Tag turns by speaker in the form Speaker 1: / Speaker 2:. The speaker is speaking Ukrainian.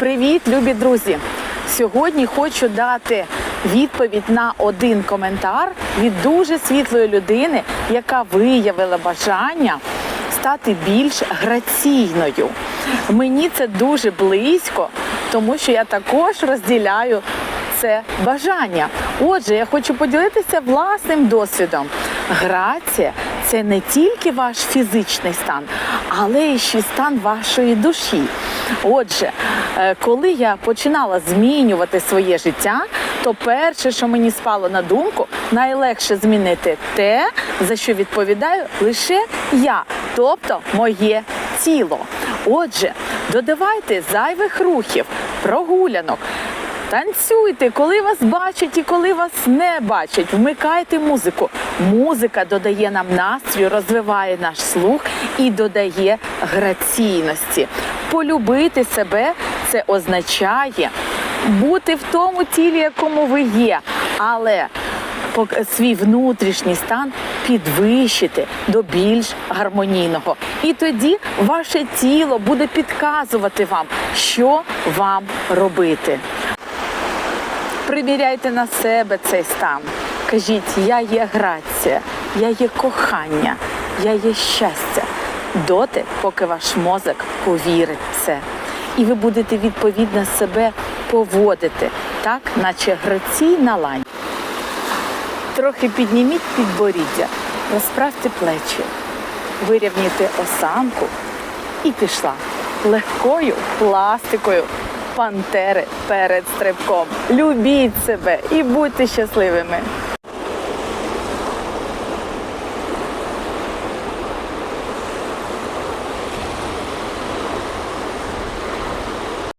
Speaker 1: Привіт, любі друзі! Сьогодні хочу дати відповідь на один коментар від дуже світлої людини, яка виявила бажання стати більш граційною. Мені це дуже близько, тому що я також розділяю це бажання. Отже, я хочу поділитися власним досвідом. Грація це не тільки ваш фізичний стан, але й ще стан вашої душі. Отже, е, коли я починала змінювати своє життя, то перше, що мені спало на думку, найлегше змінити те, за що відповідаю лише я, тобто моє тіло. Отже, додавайте зайвих рухів, прогулянок. Танцюйте, коли вас бачать і коли вас не бачать. Вмикайте музику. Музика додає нам настрій, розвиває наш слух і додає граційності. Полюбити себе це означає бути в тому тілі, якому ви є, але свій внутрішній стан підвищити до більш гармонійного. І тоді ваше тіло буде підказувати вам, що вам робити. Приміряйте на себе цей стан. Кажіть, я є грація, я є кохання, я є щастя. Доти, поки ваш мозок повірить в це. І ви будете відповідно себе поводити, так, наче граційна лань. Трохи підніміть підборіддя, розправте плечі, вирівняйте осанку і пішла легкою пластикою пантери перед стрибком. Любіть себе і будьте щасливими.